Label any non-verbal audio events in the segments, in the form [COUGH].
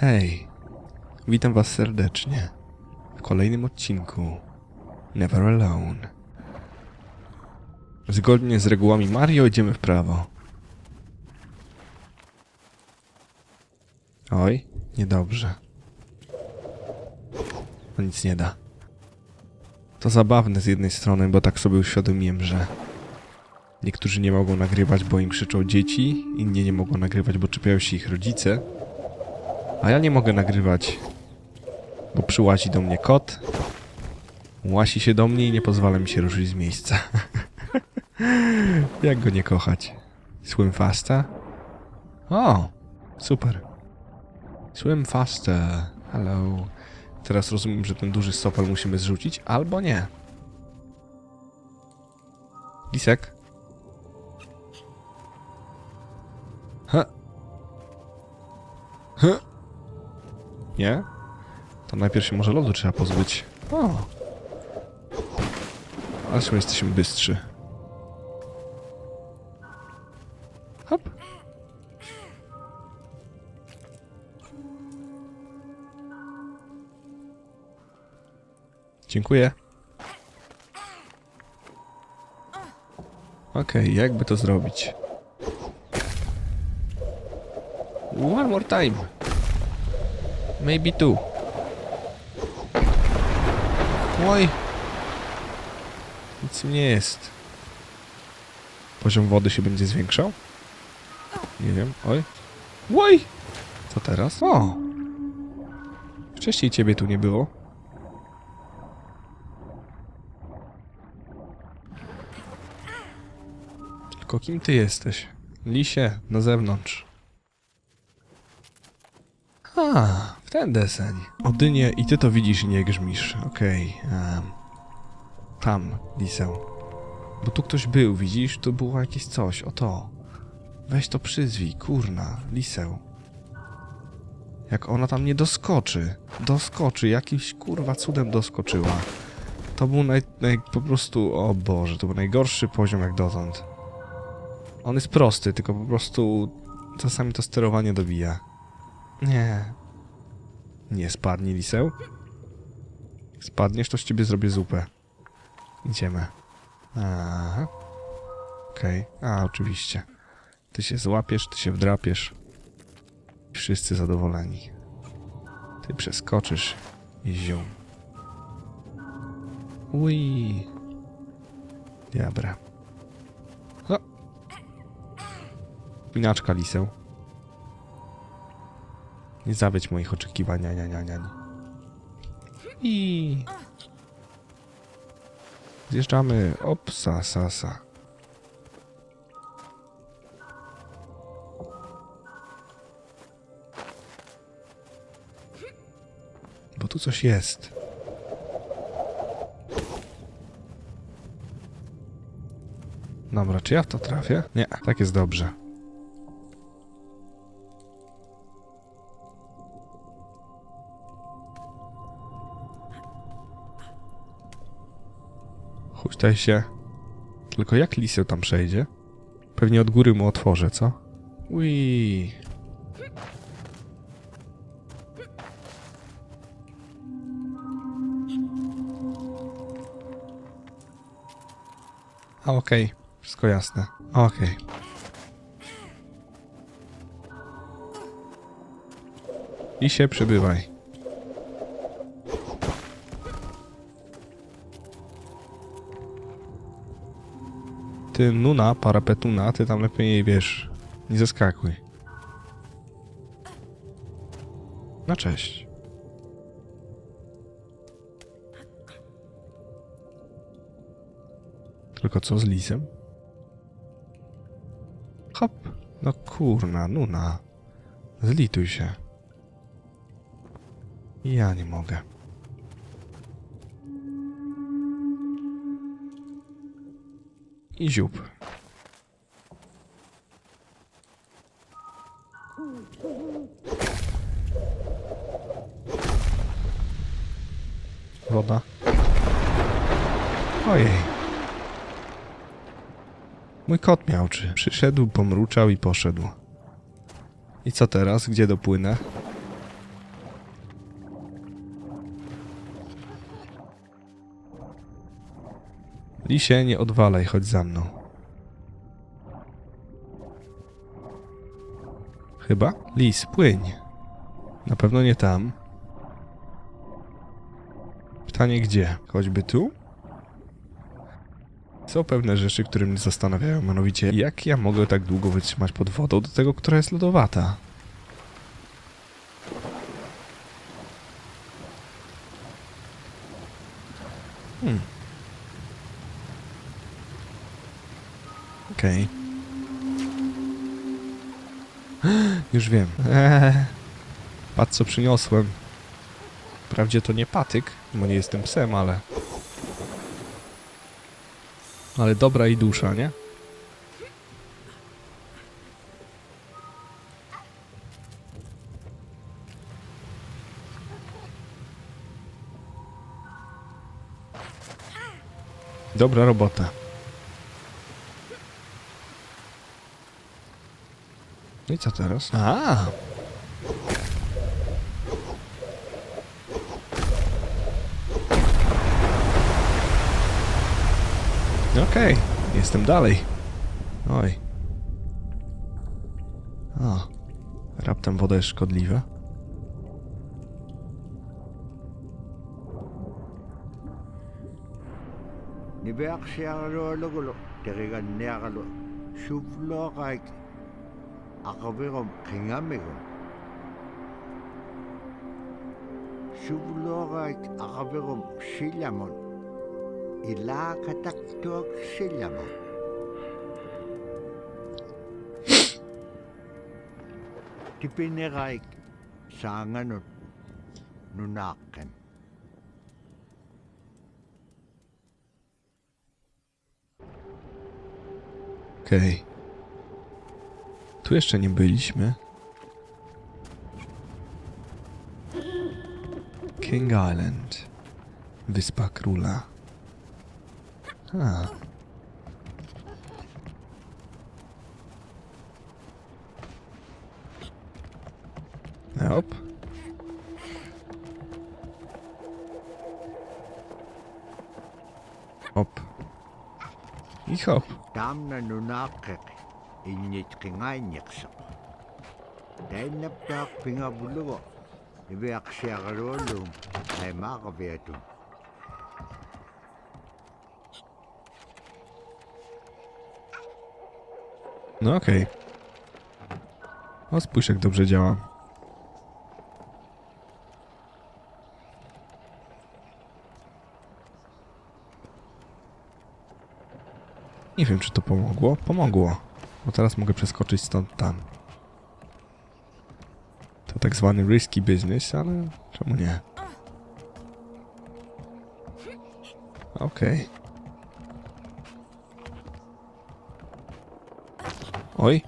Hej, witam was serdecznie w kolejnym odcinku Never Alone. Zgodnie z regułami Mario idziemy w prawo. Oj, niedobrze. To nic nie da. To zabawne z jednej strony, bo tak sobie uświadomiłem, że niektórzy nie mogą nagrywać, bo im krzyczą dzieci, inni nie mogą nagrywać, bo czepiają się ich rodzice. A ja nie mogę nagrywać, bo przyłazi do mnie kot, łasi się do mnie i nie pozwala mi się ruszyć z miejsca. [LAUGHS] Jak go nie kochać? Swim faster? O, super. Swim faster. Hello. Teraz rozumiem, że ten duży sopel musimy zrzucić, albo nie. Lisek? Nie? To najpierw się może lodu trzeba pozbyć. O. Ależ my jesteśmy bystrzy. Hop. Dziękuję. Okej, jakby to zrobić? One more time. Maybe two. Oj. Nic nie jest. Poziom wody się będzie zwiększał? Nie wiem. Oj. Oj! Co teraz? O! Wcześniej ciebie tu nie było. Tylko kim ty jesteś? Lisie, na zewnątrz. A, w ten deseń. Odynie i ty to widzisz i nie grzmisz. Okej. em. Tam, lisę. Bo tu ktoś był, widzisz? Tu było jakieś coś, o to. Weź to przyzwij, kurna, lisę. Jak ona tam nie doskoczy. Doskoczy, jakimś kurwa cudem doskoczyła. To był naj, naj, po prostu, o Boże, to był najgorszy poziom jak dotąd. On jest prosty, tylko po prostu czasami to sterowanie dobija. Nie. Nie spadnij, liseł. Spadniesz, to z ciebie zrobię zupę. Idziemy. Aha. Okej. A, oczywiście. Ty się złapiesz, ty się wdrapiesz. Wszyscy zadowoleni. Ty przeskoczysz i zium. Ui. Dobra. O. Pinaczka liseł. Nie zawiedź moich oczekiwań, nia, nia, nia. I... Zjeżdżamy. Opsa, sasa. Bo tu coś jest. Dobra, czy ja w to trafię? Nie, tak jest dobrze. Huśtaj się. Tylko jak liseł tam przejdzie? Pewnie od góry mu otworzę, co? Ui. A okej, wszystko jasne. Okej. I się. Ty Nuna, parapetuna, ty tam lepiej wiesz. Nie zeskakuj. Na cześć. Tylko co z lisem? Hop. No kurna, Nuna. Zlituj się. Ja nie mogę. I ziób. Woda. Ojej. Mój kot miałczy. Przyszedł, pomruczał i poszedł. I co teraz? Gdzie dopłynę? Lisie, nie odwalaj, chodź za mną. Chyba? Lis, płyń. Na pewno nie tam. Pytanie gdzie? Choćby tu? Są pewne rzeczy, które mnie zastanawiają, mianowicie jak ja mogę tak długo wytrzymać pod wodą do tego, która jest lodowata? Hmm. Okej. [GASPS] Już wiem. [LAUGHS] Eee. Patrz co przyniosłem. Wprawdzie to nie patyk, bo nie jestem psem, ale... Ale dobra i dusza, nie? Dobra robota. No i co teraz? A. Okej, okay. jestem dalej. Oj. O. Raptem woda jest szkodliwa. Nibeak siya lo lo lo, terigan niya lo, shuvlo kaik akavero kengamero. Suvlorait akavero silamon. Ilakataktuak silamon. Tipineraik saanganot nunakken. Okay. Tu jeszcze nie byliśmy. King Island. Wyspa Króla. A. Op. Op. I hop. Na иннит қингаинниқсоқ таиннаппаақ пингавулуго ивиақсиаралуаллуум аймаақавиатун No okej. O, spójrz jak dobrze działa. Nie wiem, czy to pomogło. Pomogło. Bo teraz mogę przeskoczyć stąd tam. To tak zwany risky business, ale czemu nie? Okej. Oj.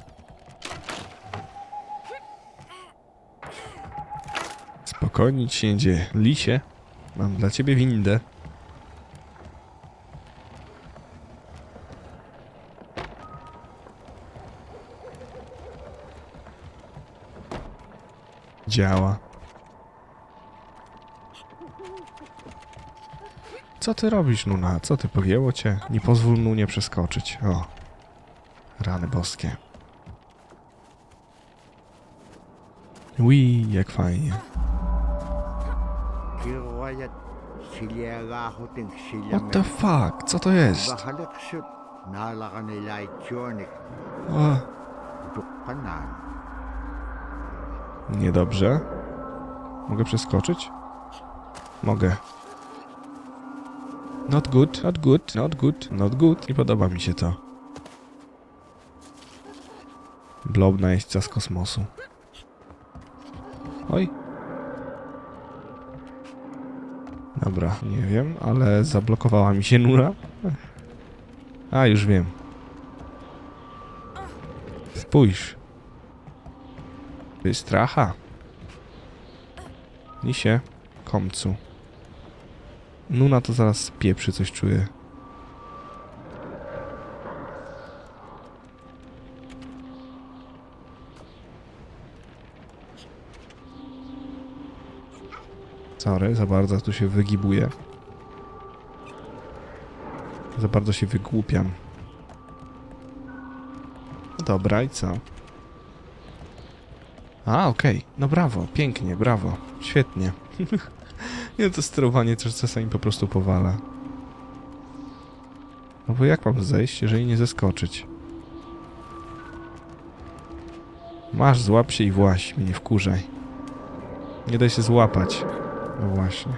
Spokojnie ci się dzieje. Lisie, mam dla ciebie windę. działa. Co ty robisz, Nuna? Co ty, pogięło cię? Nie pozwól Nunie przeskoczyć. O, rany boskie. Ui, jak fajnie. What the fuck? Co to jest? O niedobrze. Mogę przeskoczyć? Mogę. Not good, not good, not good, not good. Nie podoba mi się to. Blobna jeźdźca z kosmosu. Oj. Dobra, nie wiem, ale zablokowała mi się nura. A, już wiem. Spójrz. Wystracha. Lisie, komcu. Nuna to zaraz pieprzy, coś czuję. Sorry, za bardzo tu się wygibuje. Za bardzo się wygłupiam. Dobra, i co? A, okej. No brawo, pięknie, brawo. Świetnie. [LAUGHS] Nie, to sterowanie też czasami po prostu powala. No bo jak mam zejść, jeżeli nie zeskoczyć? Masz, złap się i właś, mnie nie wkurzaj. Nie daj się złapać. No właśnie.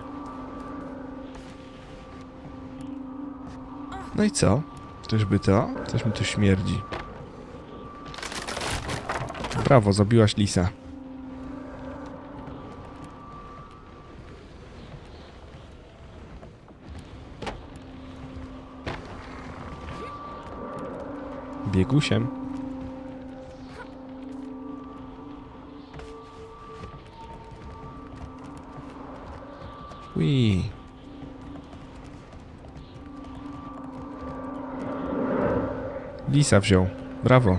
No i co? Czyżby to? Coś mi tu śmierdzi. Brawo, zabiłaś lisa. Biegusiem. Ui. Lisa wziął. Brawo.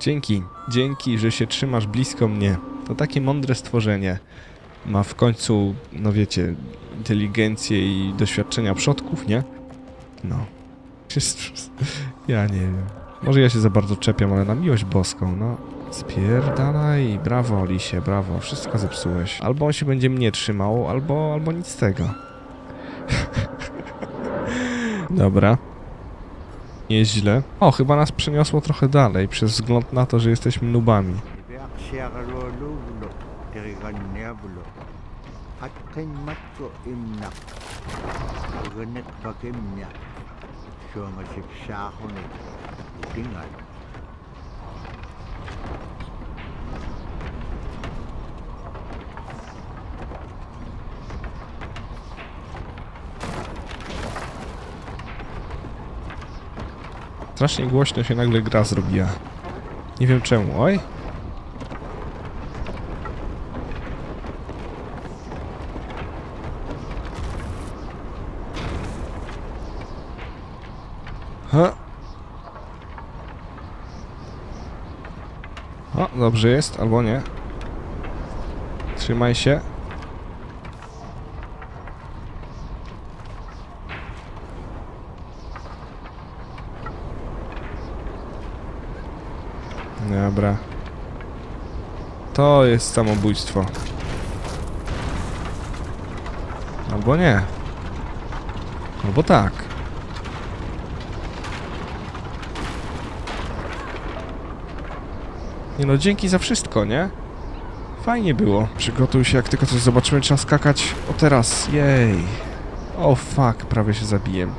Dzięki. Dzięki, że się trzymasz blisko mnie. To takie mądre stworzenie. Ma w końcu, no wiecie, inteligencję i doświadczenia przodków, nie? No. [LAUGHS] Ja nie wiem. Może ja się za bardzo czepiam, ale na miłość boską, no. Spierdalaj. Brawo, Lisie, brawo. Wszystko zepsułeś. Albo on się będzie mnie trzymał, albo, albo nic z tego. [LAUGHS] Dobra. Nieźle. O, chyba nas przeniosło trochę dalej, przez wzgląd na to, że jesteśmy nubami. Pakimnia suangasipsaaquni utingal Strasznie głośno się nagle gra zrobiła. Nie wiem czemu. Oj. Ha. O, dobrze jest, albo nie. Trzymaj się. Dobra. To jest samobójstwo. Albo nie. Albo tak. Nie no, dzięki za wszystko, nie? Fajnie było. Przygotuj się, jak tylko coś zobaczymy, trzeba skakać. O teraz, jej. O fuck, prawie się zabiłem.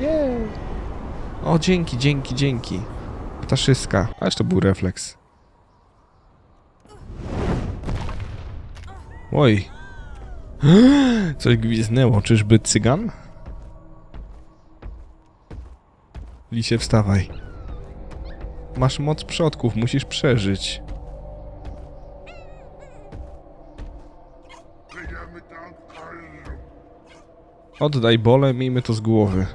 Jej. O, dzięki, dzięki, dzięki. Ptaszyska. Ależ to był refleks. Oj. [GASPS] Coś gwizdnęło. Czyżby cygan? Lisie, wstawaj. Masz moc przodków, musisz przeżyć. Oddaj bole, miejmy to z głowy.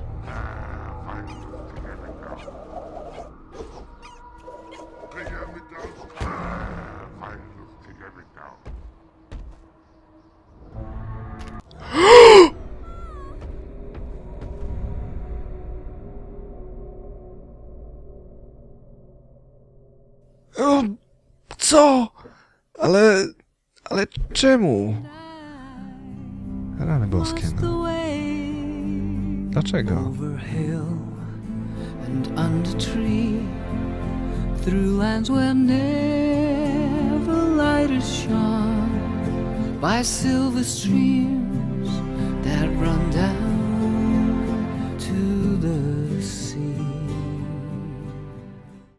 Ale... ale czemu? Rany boskie, no. Dlaczego? Through lands where never light is shone, by silver streams that run down.